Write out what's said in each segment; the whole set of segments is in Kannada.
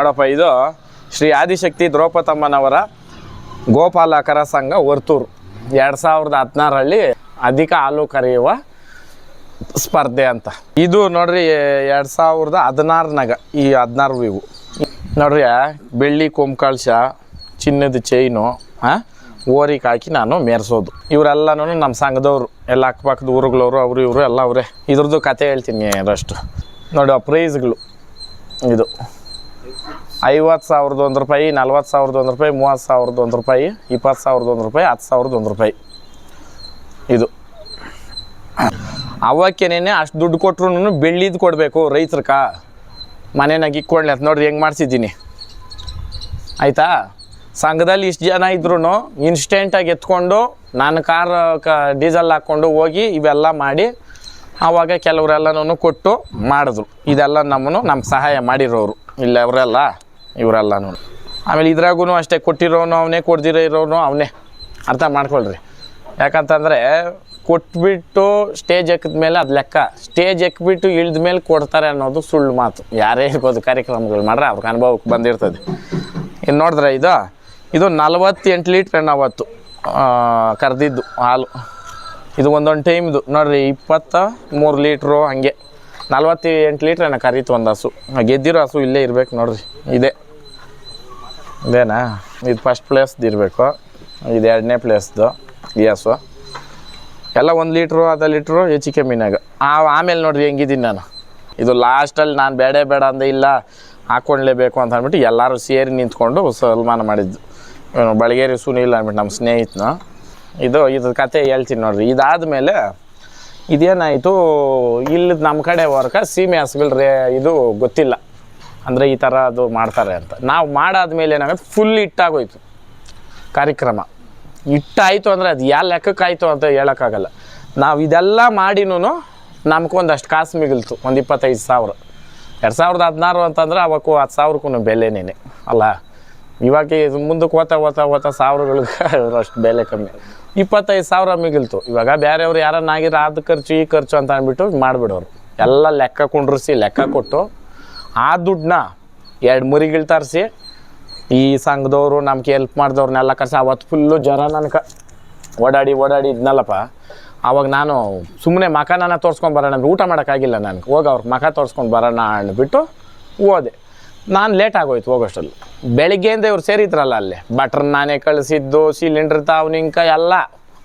ನೋಡಪ್ಪ, ಇದು ಶ್ರೀ ಆದಿಶಕ್ತಿ ದ್ರೌಪದಮ್ಮನವರ ಗೋಪಾಲಕರ ಸಂಘ ವರ್ತೂರು. ಎರಡು ಸಾವಿರದ ಹದಿನಾರರಲ್ಲಿ ಅಧಿಕ ಹಾಲು ಕರೆಯುವ ಸ್ಪರ್ಧೆ ಅಂತ. ಇದು ನೋಡ್ರಿ, ಎರಡು ಸಾವಿರದ ಹದಿನಾರನಾಗ, ಈ ಹದಿನಾರು ಇವು. ನೋಡ್ರಿ ಬೆಳ್ಳಿ ಕೊಂಬ್ಕಳ್ಶ ಚಿನ್ನದ ಚೈನು ಹಾಂ ಓರಿಗೆ ಹಾಕಿ ನಾನು ಮೆರೆಸೋದು. ಇವರೆಲ್ಲನೂ ನಮ್ಮ ಸಂಘದವರು, ಎಲ್ಲ ಅಕ್ಕಪಕ್ಕದ ಊರುಗಳವರು, ಅವರು ಇವರು ಎಲ್ಲ ಅವರೇ. ಇದ್ರದ್ದು ಕತೆ ಹೇಳ್ತೀನಿ ಅಷ್ಟು. ನೋಡಿ ಪ್ರೈಸ್ಗಳು ಇದು. ಐವತ್ತು ಸಾವಿರದ ಒಂದು ರೂಪಾಯಿ, ನಲ್ವತ್ತು ಸಾವಿರದ ಒಂದು ರೂಪಾಯಿ, ಮೂವತ್ತು ಸಾವಿರದ ಒಂದು ರೂಪಾಯಿ, ಇಪ್ಪತ್ತು ಸಾವಿರದ ಒಂದು ರೂಪಾಯಿ, ಹತ್ತು ಸಾವಿರದ ಒಂದು ರೂಪಾಯಿ. ಇದು. ಅವಕ್ಕೇನೇನೆ ಅಷ್ಟು ದುಡ್ಡು ಕೊಟ್ರು ಬೆಳ್ಳಿದು ಕೊಡಬೇಕು ರೈತರ್ಕ. ಮನೆನಾಗ ಇಕ್ಕೊಳ್ಳಿ ಅಂತ ನೋಡ್ರಿ ಹೆಂಗೆ ಮಾಡಿಸಿದ್ದೀನಿ. ಆಯಿತಾ? ಸಂಘದಲ್ಲಿ ಇಷ್ಟು ಜನ ಇದ್ರೂ ಇನ್ಸ್ಟೆಂಟಾಗಿ ಎತ್ಕೊಂಡು ನಾನು ಕಾರ್ ಕ ಡೀಸೆಲ್ ಹಾಕ್ಕೊಂಡು ಹೋಗಿ ಇವೆಲ್ಲ ಮಾಡಿ ಆವಾಗ ಕೆಲವರೆಲ್ಲನೂ ಕೊಟ್ಟು ಮಾಡಿದ್ರು. ಇದೆಲ್ಲ ನಮ್ಮನ್ನು ನಮ್ಗೆ ಸಹಾಯ ಮಾಡಿರೋರು. ಇಲ್ಲ ಅವರಲ್ಲ, ಇವರಲ್ಲ ನೋಡಿ. ಆಮೇಲೆ ಇದ್ರಾಗೂ ಅಷ್ಟೇ ಕೊಟ್ಟಿರೋನು, ಅವನೇ ಕೊಡ್ದಿರೋ ಇರೋನು, ಅವನೇ. ಅರ್ಥ ಮಾಡ್ಕೊಳ್ರಿ. ಯಾಕಂತಂದರೆ ಕೊಟ್ಬಿಟ್ಟು ಸ್ಟೇಜ್ ಎಕ್ಕಿದ ಮೇಲೆ ಅದು ಲೆಕ್ಕ. ಸ್ಟೇಜ್ ಎಕ್ಬಿಟ್ಟು ಇಳಿದ ಮೇಲೆ ಕೊಡ್ತಾರೆ ಅನ್ನೋದು ಸುಳ್ಳು ಮಾತು. ಯಾರೇ ಇರ್ಬೋದು ಕಾರ್ಯಕ್ರಮಗಳು ಮಾಡ್ರೆ ಅವ್ರಿಗೆ ಅನುಭವಕ್ಕೆ ಬಂದಿರ್ತದೆ. ಇನ್ನು ನೋಡಿದ್ರೆ ಇದು ಇದು ನಲವತ್ತೆಂಟು ಲೀಟ್ರ್ ಅವತ್ತು ಕರೆದಿದ್ದು ಹಾಲು. ಇದು ಒಂದೊಂದು ಟೈಮ್ದು ನೋಡ್ರಿ ಇಪ್ಪತ್ತ ಮೂರು ಲೀಟ್ರು ಹಾಗೆ. ನಲ್ವತ್ತೆಂಟು ಲೀಟ್ರ್ ಏನೋ ಕರೀತು ಒಂದು ಹಸು. ಗೆದ್ದಿರೋ ಹಸು ಇಲ್ಲೇ ಇರಬೇಕು ನೋಡ್ರಿ. ಇದೆ. ಇದೇನಾ? ಇದು ಫಸ್ಟ್ ಪ್ಲೇಸ್ದು ಇರಬೇಕು. ಇದು ಎರಡನೇ ಪ್ಲೇಸ್ದು ಈ ಹಸು. ಎಲ್ಲ ಒಂದು ಲೀಟ್ರು, ಅರ್ಧ ಲೀಟ್ರು ಹೆಚ್ಚು ಕಮ್ಮಿನಾಗ ಆ, ಆಮೇಲೆ ನೋಡ್ರಿ ಹೆಂಗಿದ್ದೀನಿ ನಾನು. ಇದು ಲಾಸ್ಟಲ್ಲಿ ನಾನು ಬೇಡ ಬೇಡ ಅಂದೆ ಇಲ್ಲ, ಹಾಕ್ಕೊಳ್ಲೇಬೇಕು ಅಂತ ಅಂದ್ಬಿಟ್ಟು ಎಲ್ಲರೂ ಸೇರಿ ನಿಂತ್ಕೊಂಡು ಸಲ್ಮಾನ ಮಾಡಿದ್ದು. ಬಳಗೇರಿ ಸುನೀಲ್ ಅಂದ್ಬಿಟ್ಟು ನಮ್ಮ ಸ್ನೇಹಿತನ. ಇದು, ಇದ್ರ ಕತೆ ಹೇಳ್ತೀನಿ ನೋಡ್ರಿ. ಇದಾದಮೇಲೆ ಇದೇನಾಯಿತು? ಇಲ್ಲಿ ನಮ್ಮ ಕಡೆ ವರ್ಕ ಸೀಮೆ ಹಸುಗಳು ರೇ ಇದು ಗೊತ್ತಿಲ್ಲ. ಅಂದರೆ ಈ ಥರ ಅದು ಮಾಡ್ತಾರೆ ಅಂತ. ನಾವು ಮಾಡಾದ್ಮೇಲೆ ಏನಾಗುತ್ತೆ? ಫುಲ್ ಹಿಟ್ಟಾಗೋಯ್ತು. ಕಾರ್ಯಕ್ರಮ. ಹಿಟ್ಟಾಯಿತು ಅಂದರೆ ಅದು ಯಾವ ಲೆಕ್ಕಕ್ಕಾಯಿತು ಅಂತ ಹೇಳೋಕ್ಕಾಗಲ್ಲ. ನಾವು ಇದೆಲ್ಲ ಮಾಡಿನೂ ನಮ್ಗೊಂದಷ್ಟು ಕಾಸು ಮಿಗಿಲ್ತು. ಒಂದು ಇಪ್ಪತ್ತೈದು ಸಾವಿರ. ಎರಡು ಸಾವಿರದ ಹದಿನಾರು ಅಂತಂದ್ರೆ ಅವಕ್ಕೂ ಹತ್ತು ಸಾವಿರಕ್ಕೂ ಬೆಲೆನೇ ಅಲ್ಲ? ಇವಾಗ ಇದು ಮುಂದಕ್ಕೆ ಓದ್ತಾ ಓದ್ತಾ ಓದ್ತಾ ಸಾವಿರಗಳಿಗೆ ಅಷ್ಟು ಬೆಲೆ ಕಮ್ಮಿ. ಇಪ್ಪತ್ತೈದು ಸಾವಿರ ಮಿಗಿಲ್ತು. ಇವಾಗ ಬೇರೆಯವ್ರು ಯಾರನ್ನ ಆಗಿರೋ ಅದು ಖರ್ಚು, ಈ ಖರ್ಚು ಅಂತ ಅಂದ್ಬಿಟ್ಟು ಮಾಡಿಬಿಡೋರು. ಎಲ್ಲ ಲೆಕ್ಕ ಕುಂಡ್ರಿಸಿ, ಲೆಕ್ಕ ಕೊಟ್ಟು ಆ ದುಡ್ಡನ್ನ ಎರಡು ಮುರಿಗಳು ತರಿಸಿ ಈ ಸಂಘದವರು, ನಮ್ಗೆ ಹೆಲ್ಪ್ ಮಾಡಿದವ್ರನ್ನೆಲ್ಲ ಕರ್ಸಿ ಅವತ್ತು ಫುಲ್ಲು ಜ್ವರ ನನಗೆ ಓಡಾಡಿ ಓಡಾಡಿ ಇದ್ನಲ್ಲಪ್ಪ. ಆವಾಗ ನಾನು ಸುಮ್ಮನೆ ಮಖನ ತೋರಿಸ್ಕೊಂಡು ಬರೋಣ ಊಟ ಮಾಡೋಕ್ಕಾಗಿಲ್ಲ ನನಗೆ. ಹೋಗಿ ಅವ್ರ ಮಖ ತೋರಿಸ್ಕೊಂಡು ಬರೋಣ ಅಂದ್ಬಿಟ್ಟು ಹೋದೆ. ನಾನು ಲೇಟ್ ಆಗೋಯ್ತು ಹೋಗೋಷ್ಟಲ್ಲಿ ಬೆಳಿಗ್ಗೆಯಿಂದ ಇವ್ರು ಸೇರಿದ್ರಲ್ಲ ಅಲ್ಲಿ. ಬಟ್ರ್ ನಾನೇ ಕಳಿಸಿದ್ದು ಸಿಲಿಂಡ್ರ್ ತಾವ್ನಿಂಕ ಎಲ್ಲ.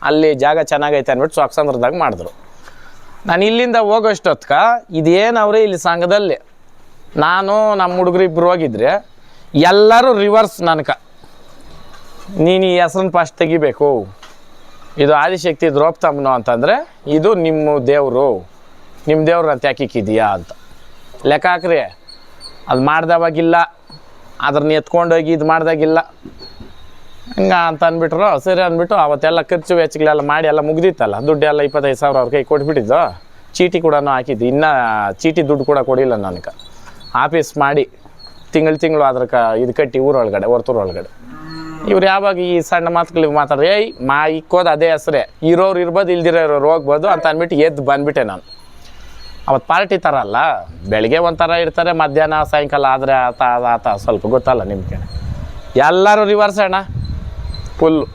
ಅಲ್ಲಿ ಜಾಗ ಚೆನ್ನಾಗೈತೆ ಅಂದ್ಬಿಟ್ಟು ಸ್ವಾಕ್ಸಂದ್ರದಾಗ ಮಾಡಿದ್ರು. ನಾನು ಇಲ್ಲಿಂದ ಹೋಗೋಷ್ಟೊತ್ಕ ಇದೇನು ಅವ್ರೆ ಇಲ್ಲಿ ಸಂಘದಲ್ಲಿ? ನಾನು ನಮ್ಮ ಹುಡುಗರು ಇಬ್ಬರು ಹೋಗಿದ್ರೆ ಎಲ್ಲರೂ ರಿವರ್ಸ್ ನನಕ. ನೀನು ಈ ಹೆಸ್ರನ್ನ ಫಸ್ಟ್ ತೆಗಿಬೇಕು. ಇದು ಆದಿಶಕ್ತಿ ದ್ರೌಪದಮ್ಮನು ಅಂತಂದರೆ ಇದು ನಿಮ್ಮ ದೇವರು. ನಿಮ್ಮ ದೇವ್ರು ಅಂತ ಯಾಕಿಕ್ಕಿದೆಯಾ ಅಂತ. ಲೆಕ್ಕ ಹಾಕ್ರಿ ಅದು ಮಾಡ್ದವಾಗಿಲ್ಲ ಅದ್ರನ್ನ ಎತ್ಕೊಂಡೋಗಿ ಇದು ಮಾಡ್ದಾಗಿಲ್ಲ. ಹಂಗ ಅಂತ ಅಂದ್ಬಿಟ್ರು ಸರಿ ಅಂದ್ಬಿಟ್ಟು ಅವತ್ತೆಲ್ಲ ಖರ್ಚು ವೆಚ್ಚಗಳೆಲ್ಲ ಮಾಡಿ ಎಲ್ಲ ಮುಗ್ದಿತ್ತಲ್ಲ, ದುಡ್ಡೆಲ್ಲ ಇಪ್ಪತ್ತೈದು ಸಾವಿರ ಅವ್ರ ಕೈ ಕೊಟ್ಬಿಟ್ಟಿದ್ದು, ಚೀಟಿ ಕೂಡ ಹಾಕಿದ್ದು ಇನ್ನೂ ಚೀಟಿ ದುಡ್ಡು ಕೂಡ ಕೊಡಿಲ್ಲ ನನಗೆ. ಆಫೀಸ್ ಮಾಡಿ ತಿಂಗಳು ತಿಂಗಳು ಅದ್ರ ಕ ಇದು ಕಟ್ಟಿ ಊರೊಳಗಡೆ ಹೊರತೂರು ಒಳಗಡೆ ಇವ್ರು ಯಾವಾಗ ಈ ಸಣ್ಣ ಮಾತುಗಳಿಗೆ ಮಾತಾಡ್ರಿ, ಏಯ್, ಮಾ, ಇಕ್ಕೋದು ಅದೇ ಹೆಸ್ರೇ. ಇರೋರು ಇರ್ಬೋದು ಇಲ್ದಿರೋ ಇರೋರು ಹೋಗ್ಬೋದು ಅಂತ ಅಂದ್ಬಿಟ್ಟು ಎದ್ದು ಬಂದ್ಬಿಟ್ಟೆ ನಾನು. ಅವತ್ತು ಪಾರ್ಟಿ ಥರ ಅಲ್ಲ. ಬೆಳಿಗ್ಗೆ ಒಂಥರ ಇರ್ತಾರೆ, ಮಧ್ಯಾಹ್ನ, ಸಾಯಂಕಾಲ, ಆದರೆ ಆತ ಆತ ಸ್ವಲ್ಪ ಗೊತ್ತಲ್ಲ ನಿಮಗೆ. ಎಲ್ಲರೂ ರಿವರ್ಸ್ ಅಣ್ಣ. ಫುಲ್ಲು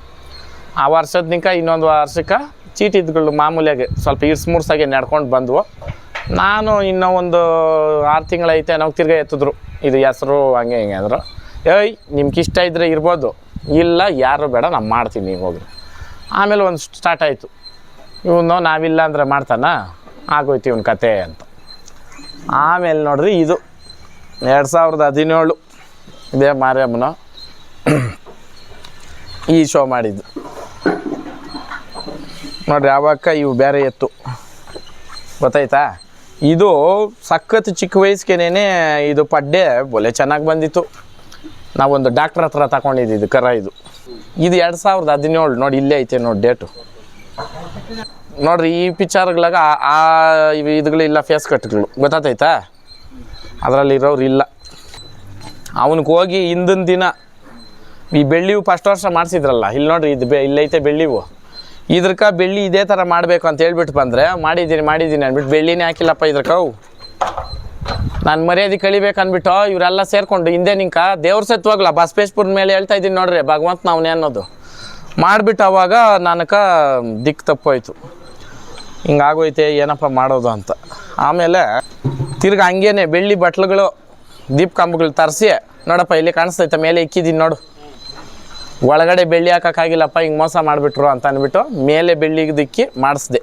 ಆ ವರ್ಷದ ಇನ್ನೊಂದು ವರ್ಷಕ್ಕೆ ಚೀಟಿದ್ಗಳು ಮಾಮೂಲಿಯಾಗಿ ಸ್ವಲ್ಪ ಇರ್ಸ್ಮುರ್ಸಾಗಿ ನಡ್ಕೊಂಡು ಬಂದವು. ನಾನು ಇನ್ನೂ ಒಂದು ಆರು ತಿಂಗಳೈತೆ ನಾವು ತಿರ್ಗಾ ಎತ್ತಿದ್ರು. ಇದು ಹೆಸರು ಹಂಗೆ ಹಿಂಗೆ ಅಂದರು. ಏಯ್, ನಿಮ್ಗೆ ಇಷ್ಟ ಇದ್ದರೆ ಇರ್ಬೋದು. ಇಲ್ಲ, ಯಾರು ಬೇಡ, ನಾನು ಮಾಡ್ತೀನಿ, ನೀವು ಹೋಗ್ರಿ. ಆಮೇಲೆ ಒಂದು ಸ್ಟಾರ್ಟ್ ಆಯಿತು. ಇವನು, ನಾವಿಲ್ಲ ಅಂದರೆ ಮಾಡ್ತಾನ? ಆಗೋಯ್ತು ಇವನ ಕತೆ ಅಂತ. ಆಮೇಲೆ ನೋಡ್ರಿ ಇದು ಎರಡು ಸಾವಿರದ ಹದಿನೇಳು ಇದೇ ಮಾರಿಯಮ್ಮನ ಈ ಶೋ ಮಾಡಿದ್ದು. ನೋಡ್ರಿ ಯಾವಾಗ ಇವು ಬೇರೆ ಎತ್ತು ಗೊತ್ತಾಯ್ತಾ? ಇದು ಸಖತ್ ಚಿಕ್ಕ ವಯಸ್ಸಿಗೆನೇ ಇದು ಪಡ್ಡೆ ಬೊಲೆ ಚೆನ್ನಾಗಿ ಬಂದಿತ್ತು. ನಾವೊಂದು ಡಾಕ್ಟ್ರ್ ಹತ್ರ ತಗೊಂಡಿದ್ದು ಕರ ಇದು. ಇದು ಎರಡು ಸಾವಿರದ ಹದಿನೇಳು ನೋಡಿ ಇಲ್ಲೇ ಐತೆ ನೋಡಿ ಡೇಟು. ನೋಡ್ರಿ, ಈ ಪಿಕ್ಚರ್ಗಳಾಗ ಆ- ಇದುಗಳಿಲ್ಲ ಫೇಸ್ ಕಟ್ಗಳು. ಗೊತ್ತಾತೈತಾ? ಅದರಲ್ಲಿ ಇರೋರು ಇಲ್ಲ. ಅವನಿಗೆ ಹೋಗಿ ಹಿಂದಿನ ದಿನ ಈ ಬೆಳ್ಳಿವು ಫಸ್ಟ್ ವರ್ಷ ಮಾಡಿಸಿದ್ರಲ್ಲ, ಇಲ್ಲಿ ನೋಡ್ರಿ, ಇದು ಬೆ, ಇಲ್ಲೈತೆ ಬೆಳ್ಳಿವು. ಇದ್ರಕ ಬೆಳ್ಳಿ ಇದೇ ಥರ ಮಾಡಬೇಕು ಅಂತ ಹೇಳ್ಬಿಟ್ಟು ಬಂದರೆ, ಮಾಡಿದ್ದೀನಿ ಮಾಡಿದ್ದೀನಿ ಅಂದ್ಬಿಟ್ಟು ಬೆಳ್ಳಿನೇ ಹಾಕಿಲ್ಲಪ್ಪ ಇದ್ರಕವು ನಾನು ಮರ್ಯಾದೆ ಕಳಿಬೇಕು ಅಂದ್ಬಿಟ್ಟು ಇವರೆಲ್ಲ ಸೇರಿಕೊಂಡು ಹಿಂದೆ ನಿಂಕ ದೇವ್ರ ಸತ್ವಾಗ್ಲ ಬಸವೇಶ್ಪುರದ ಮೇಲೆ ಹೇಳ್ತಾ ಇದ್ದೀನಿ ನೋಡ್ರಿ ಭಗವಂತ ನಾವನೇ ಅನ್ನೋದು. ಮಾಡಿಬಿಟ್ಟು ಅವಾಗ ನನಕ ದಿಕ್ಕು ತಪ್ಪೋಯ್ತು. ಹಿಂಗಾಗೋಯ್ತೆ, ಏನಪ್ಪ ಮಾಡೋದು ಅಂತ. ಆಮೇಲೆ ತಿರ್ಗಿ ಹಂಗೇನೆ ಬೆಳ್ಳಿ ಬಟ್ಲುಗಳು, ದೀಪ ಕಂಬಗಳು ತರಿಸಿ, ನೋಡಪ್ಪ ಇಲ್ಲಿ ಕಾಣಿಸ್ತೈತೆ, ಮೇಲೆ ಇಕ್ಕಿದ್ದೀನಿ ನೋಡು. ಒಳಗಡೆ ಬೆಳ್ಳಿ ಹಾಕೋಕ್ಕಾಗಿಲ್ಲಪ್ಪ, ಹಿಂಗೆ ಮೋಸ ಮಾಡಿಬಿಟ್ರು ಅಂತ ಅಂದ್ಬಿಟ್ಟು ಮೇಲೆ ಬೆಳ್ಳಿಗಿದಿಕ್ಕಿ ಮಾಡಿಸ್ದೆ.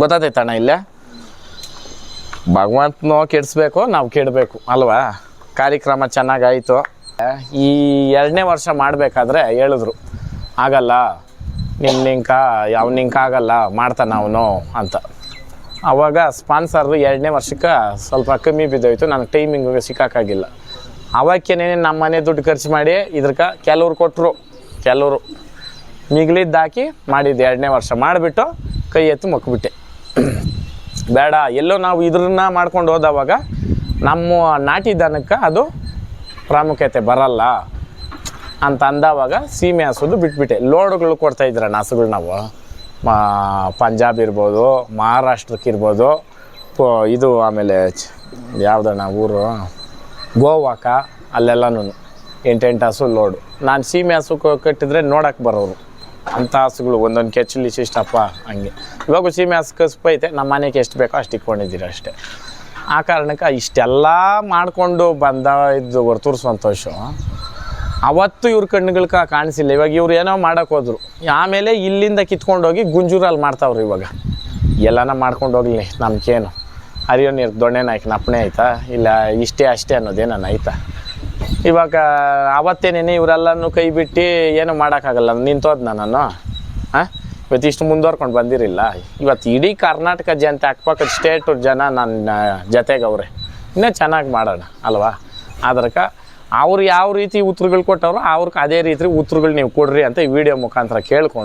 ಗೊತ್ತಾತೈತಣ್ಣ ಇಲ್ಲೇ? ಭಗವಂತನೋ ಕೆಡಿಸ್ಬೇಕು, ನಾವು ಕೆಡಬೇಕು, ಅಲ್ವಾ? ಕಾರ್ಯಕ್ರಮ ಚೆನ್ನಾಗಾಯಿತು ಈ ಎರಡನೇ ವರ್ಷ ಮಾಡಬೇಕಾದ್ರೆ ಹೇಳಿದ್ರು, ಆಗಲ್ಲ. ನಿಮ್ಮ ನಿಂಕ, ಯಾವ ನಿಂಕ ಆಗಲ್ಲ ಮಾಡ್ತಾನೆ ಅವನು ಅಂತ. ಆವಾಗ ಸ್ಪಾನ್ಸರ್ ಎರಡನೇ ವರ್ಷಕ್ಕೆ ಸ್ವಲ್ಪ ಕಮ್ಮಿ ಬಿದ್ದೋಯ್ತು, ನನಗೆ ಟೈಮಿಂಗ್ ಸಿಕ್ಕಾಕಾಗಿಲ್ಲ. ಅವಕ್ಕೇನೆ ನಮ್ಮ ಮನೆ ದುಡ್ಡು ಖರ್ಚು ಮಾಡಿ ಇದ್ರಕ್ಕೆ ಕೆಲವ್ರು ಕೊಟ್ಟರು ಕೆಲವರು. ಮಿಗ್ಲಿದ್ದು ಹಾಕಿ ಮಾಡಿದ್ದು ಎರಡನೇ ವರ್ಷ ಮಾಡಿಬಿಟ್ಟು ಕೈ ಎತ್ತು ಮಕ್ಬಿಟ್ಟೆ ಬೇಡ, ಎಲ್ಲೋ ನಾವು ಇದ್ರನ್ನ ಮಾಡ್ಕೊಂಡು ಹೋದವಾಗ ನಮ್ಮ ನಾಟಿ ದನಕ್ಕೆ ಅದು ಪ್ರಾಮುಖ್ಯತೆ ಬರಲ್ಲ. ಅಂತ ಅಂದವಾಗ ಸೀಮೆ ಹಸುದು ಬಿಟ್ಬಿಟ್ಟೆ. ಲೋಡ್ಗಳು ಕೊಡ್ತಾ ಇದ್ರ ಹಸುಗಳು ನಾವು? ಮಾ, ಪಂಜಾಬ್ ಇರ್ಬೋದು, ಮಹಾರಾಷ್ಟ್ರಕ್ಕೆ ಇರ್ಬೋದು ಇದು ಆಮೇಲೆ ಯಾವುದಣ್ಣ ಊರು? ಗೋವಾಕ ಅಲ್ಲೆಲ್ಲನೂ ಎಂಟೆಂಟು ಹಸು ಲೋಡು. ನಾನು ಸೀಮೆ ಹಸು ಕಟ್ಟಿದ್ರೆ ನೋಡಕ್ಕೆ ಬರೋರು. ಅಂಥ ಹಸುಗಳು, ಒಂದೊಂದು ಕೆಚ್ಚಲಿ ಇಷ್ಟಪ್ಪ ಹಂಗೆ. ಇವಾಗ ಸೀಮೆ ಹಸು ಕಸ್ಪೈತೆ ನಮ್ಮ ಮನೆಗೆ ಎಷ್ಟು ಬೇಕೋ ಅಷ್ಟು ಇಟ್ಕೊಂಡಿದ್ದೀರಿ ಅಷ್ಟೇ. ಆ ಕಾರಣಕ್ಕೆ ಇಷ್ಟೆಲ್ಲ ಮಾಡಿಕೊಂಡು ಬಂದ ಇದು ಹೊರತೂರು ಸಂತೋಷ. ಅವತ್ತು ಇವ್ರ ಕಣ್ಣುಗಳ ಕಾಣಿಸಿಲ್ಲ. ಇವಾಗ ಇವ್ರು ಏನೋ ಮಾಡೋಕೆ ಹೋದ್ರು. ಆಮೇಲೆ ಇಲ್ಲಿಂದ ಕಿತ್ಕೊಂಡೋಗಿ ಗುಂಜೂರಲ್ಲಿ ಮಾಡ್ತಾವ್ರು ಇವಾಗ. ಎಲ್ಲನ ಮಾಡ್ಕೊಂಡು ಹೋಗ್ಲಿ ನಮ್ಗೇನು ಅರಿಯೋ ನೀರು ದೊಣ್ಣೆ ನಾಯ್ಕನ ಅಪ್ಪಣೆ ಆಯ್ತಾ? ಇಲ್ಲ ಇಷ್ಟೇ ಅಷ್ಟೇ ಅನ್ನೋದೇನ ಆಯ್ತಾ? ಇವಾಗ ಅವತ್ತೇನೇನೆ ಇವರೆಲ್ಲನೂ ಕೈ ಬಿಟ್ಟು ಏನು ಮಾಡೋಕ್ಕಾಗಲ್ಲ. ನಿಂತೋದ್ನ ನಾನು ಹಾಂ ಇವತ್ತಿಷ್ಟು ಮುಂದುವರ್ಕೊಂಡು ಬಂದಿರಿಲ್ಲ. ಇವತ್ತು ಇಡೀ ಕರ್ನಾಟಕ ಜನತೆ, ಅಕ್ಕಪಕ್ಕದ ಸ್ಟೇಟ್ ಜನ ನನ್ನ ಜೊತೆಗವ್ರೆ. ಇನ್ನೂ ಚೆನ್ನಾಗಿ ಮಾಡೋಣ, ಅಲ್ವಾ? ಅದಕ್ಕೆ ಅವ್ರು ಯಾವ ರೀತಿ ಉತ್ತರಗಳು ಕೊಟ್ಟವ್ರೋ ಅವ್ರಿಗೆ ಅದೇ ರೀತಿ ಉತ್ತರಗಳು ನೀವು ಕೊಡ್ರಿ ಅಂತ ಈ ವಿಡಿಯೋ ಮುಖಾಂತರ ಕೇಳ್ಕೊಂಡು